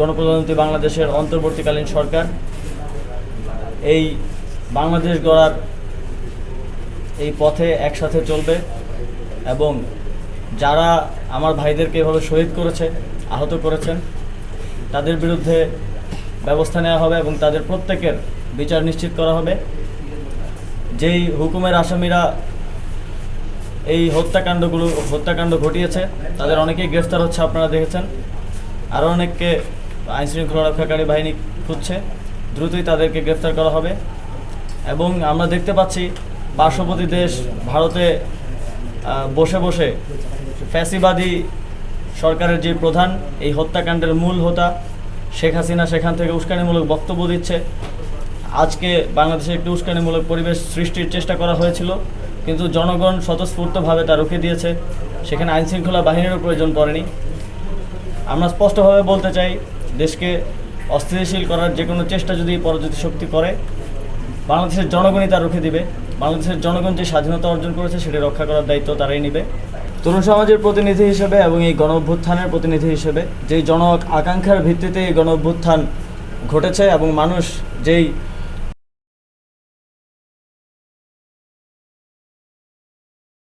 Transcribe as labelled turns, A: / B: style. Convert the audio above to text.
A: গণপ্রজাতন্ত্রী বাংলাদেশের অন্তর্বর্তীকালীন সরকার। এই বাংলাদেশ গড়ার এই পথে একসাথে চলবে এবং যারা আমার ভাইদেরকে এভাবে শহীদ করেছে, আহত করেছেন, তাদের বিরুদ্ধে ব্যবস্থা নেওয়া হবে এবং তাদের প্রত্যেকের বিচার নিশ্চিত করা হবে। যেই হুকুমের আসামিরা এই হত্যাকাণ্ডগুলো, হত্যাকাণ্ড ঘটিয়েছে, তাদের অনেকেই গ্রেফতার হচ্ছে, আপনারা দেখেছেন। আরও অনেককে আইন শৃঙ্খলা রক্ষাকারী বাহিনী খুঁজছে। দ্রুতই তাদেরকে গ্রেফতার করা হবে। এবং আমরা দেখতে পাচ্ছি পার্শ্ববর্তী দেশ ভারতে বসে বসে ফ্যাসিবাদী সরকারের যে প্রধান, এই হত্যাকাণ্ডের মূল হোতা শেখ হাসিনা সেখান থেকে উস্কানিমূলক বক্তব্য দিচ্ছে। আজকে বাংলাদেশে একটি উস্কানিমূলক পরিবেশ সৃষ্টির চেষ্টা করা হয়েছিল, কিন্তু জনগণ স্বতঃস্ফূর্তভাবে তা রুখে দিয়েছে। সেখানে আইনশৃঙ্খলা বাহিনীরও প্রয়োজন পড়েনি। আমরা স্পষ্টভাবে বলতে চাই দেশকে অস্থিতিশীল করার যে কোনো চেষ্টা যদি পরবর্তী শক্তি করে, বাংলাদেশের জনগণই তা রুখে দিবে। বাংলাদেশের জনগণ যে স্বাধীনতা অর্জন করেছে সেটি রক্ষা করার দায়িত্ব তারাই নেবে। তরুণ সমাজের প্রতিনিধি হিসেবে এবং এই গণ অভ্যুত্থানের প্রতিনিধি হিসেবে যেই জন আকাঙ্ক্ষার ভিত্তিতে এই গণ অভ্যুত্থান ঘটেছে এবং মানুষ যেই